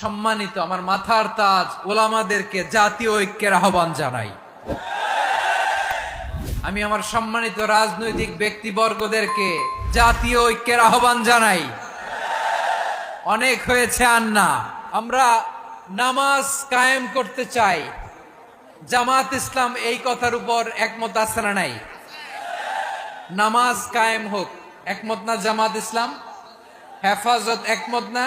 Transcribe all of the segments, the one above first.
সম্মানিত আমার মাথার তাজ ওলামাদেরকে জাতীয় ঐক্যের আহ্বান জানাই। আমি আমার সম্মানিত রাজনৈতিক ব্যক্তিবর্গদেরকে জাতীয় ঐক্যের আহ্বান জানাই। অনেক হয়েছে আর না আমরা নামাজ কায়েম করতে চাই। জামাত ইসলাম এই কথার উপর একমত না নাই? নামাজ কায়েম হোক, একমত না জামাত ইসলাম? হেফাজত একমত না?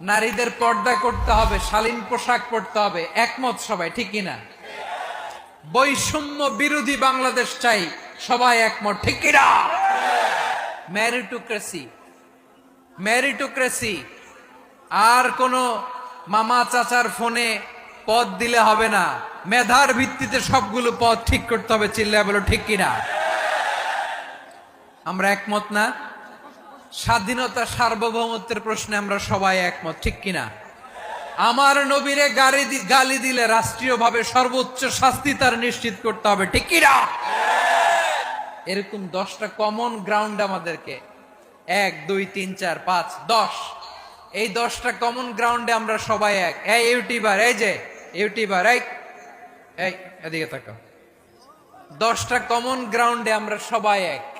নারীদের পর্দা করতে হবে, শালীন পোশাক পরতে হবে। একমত সবাই, ঠিক কিনা? বৈষম্য বিরোধী বাংলাদেশ চাই, সবাই একমত, ঠিক কিনা? ম্যারিটোক্রেসি ম্যারিটোক্রেসি আর কোনো মামা চাচার ফোনে পদ দিলে হবে না। মেধার ভিত্তিতে সবগুলো পদ ঠিক করতে হবে চিল্লা বলো, ঠিক কিনা? আমরা একমত না? স্বাধীনতা সার্বভৌমত্বের প্রশ্নে আমরা সবাই একমত, ঠিক কিনা? আমার নবীরে দি- গালি দিলে রাষ্ট্রীয়ভাবে সর্বোচ্চ শাস্তি তার নিশ্চিত করতে হবে, ঠিক কিনা? এরকম দশটা কমন গ্রাউন্ড আমাদেরকে। এক, দুই, তিন, চার, পাঁচ, দশ। এই দশটা কমন গ্রাউন্ডে আমরা সবাই এক। এই ইউটিউবার, এই যে, ইউটিউবার, এই এদিকে তাকাও। দশটা কমন গ্রাউন্ডে আমরা সবাই এক।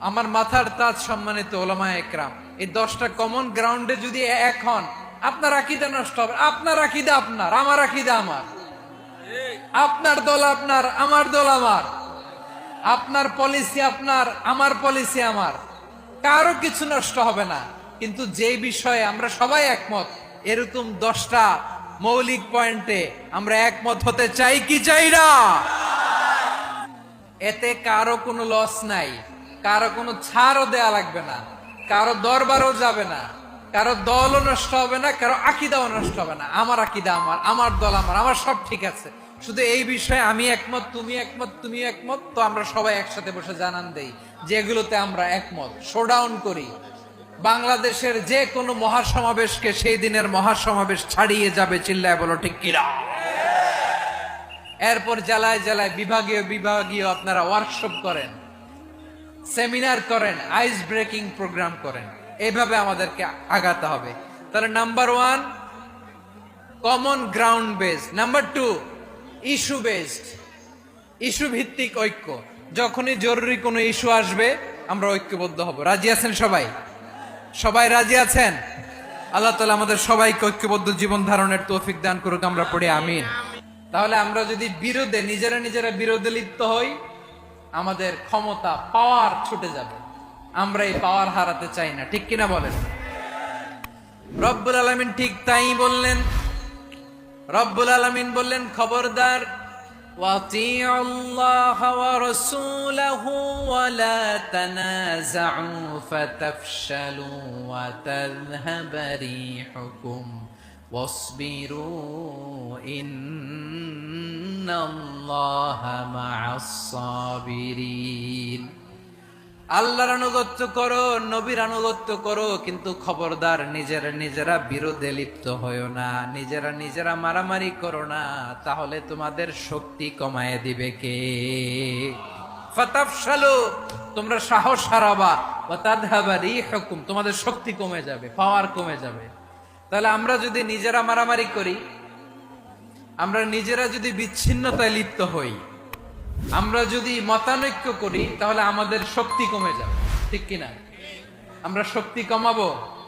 আমার মাথার তাজ সম্মানিত ওলামা একরাম, এই দশটা কমন গ্রাউন্ডে যদি এক হন, আপনার আকিদা নষ্ট হবে। আপনার আকিদা আপনার, আমার আকিদা আমার। আপনার দল আপনার, আমার দল আমার। আপনার পলিসি আপনার, আমার পলিসি আমার। কারও কিছু নষ্ট হবে না। কিন্তু যে বিষয়ে আমরা সবাই একমত, এরকম দশটা মৌলিক পয়েন্টে আমরা একমত হতে চাই কি চাই না? এতে কারও কোনো লস নাই। কারও কোনো ছাড়ও দেয়া লাগবে না, কারও দরবারও যাবে না, কারও দলও নষ্ট হবে না, কারও আকিদাও নষ্ট হবে না। আমার আকিদা আমার আমার দল আমার আমার সব ঠিক আছে। শুধু এই বিষয়ে আমি একমত, তুমি একমত তুমি একমত, তো আমরা সবাই একসাথে বসে জানান দেই, যেগুলোতে আমরা একমত। শোডাউন করি। বাংলাদেশের যে কোনো মহাসমাবেশকে সেই দিনের মহাসমাবেশ ছাড়িয়ে যাবে চিল্লায় বলো, ঠিক কিরা এরপর জেলায় জেলায় বিভাগীয় বিভাগীয় আপনারা ওয়ার্কশপ করেন। সেমিনার করেন, আইস ব্রেকিং প্রোগ্রাম করেন। এইভাবে আমাদেরকে আগাতে হবে। তাহলে number one, common ground based. Number two, issue based. Issue ভিত্তিক ঐক্য। যখনই জরুরি কোনো ইস্যু আসবে, আমরা ঐক্যবদ্ধ হব। রাজি আছেন সবাই? সবাই রাজি আছেন? আল্লাহ তালা আমাদের সবাইকে ঐক্যবদ্ধ জীবন ধারণের তৌফিক দান করুক, আমরা পড়ি, আমিন। তাহলে আমরা যদি বিরোধে, নিজেরা নিজেরা বিরোধে লিপ্ত হই আমাদের ক্ষমতা, পাওয়ার ছুটে যাবে। আমরা এই পাওয়ার হারাতে চাই না, ঠিক কিনা বলেন? রব্বুল আলমিন ঠিক তাই বললেন। রব্বুল আলমিন বললেন, খবরদার আল্লাহ اللَّهَ وَرَسُولَهُ وَلَا تَنَازَعُوا فَتَفْشَلُوا وَتَذْهَبَ رِيحُكُمْ وَاصْبِرُوا إِنَّ اللَّهَ مَعَ الصَّابِرِينَ আল্লাহর আনুগত্য করো নবীর আনুগত্য করো কিন্তু খবরদার নিজেরা নিজেরা বিরোধে লিপ্ত হয়েও না নিজেরা নিজেরা মারামারি করো না তাহলে তোমাদের শক্তি কমায় দিবে কে ফাতাফশালু তোমরা সাহস হারাবা বা তাদহাবা রিহুকুম তোমাদের শক্তি কমে যাবে পাওয়ার কমে যাবে তাহলে আমরা যদি নিজেরা মারামারি করি, আমরা নিজেরা যদি বিচ্ছিন্নতায় লিপ্ত হই, আমরা যদি মতানৈক্য করি, তাহলে আমাদের শক্তি কমে যাবে। ঠিক কিনা? আমরা শক্তি কমাবো?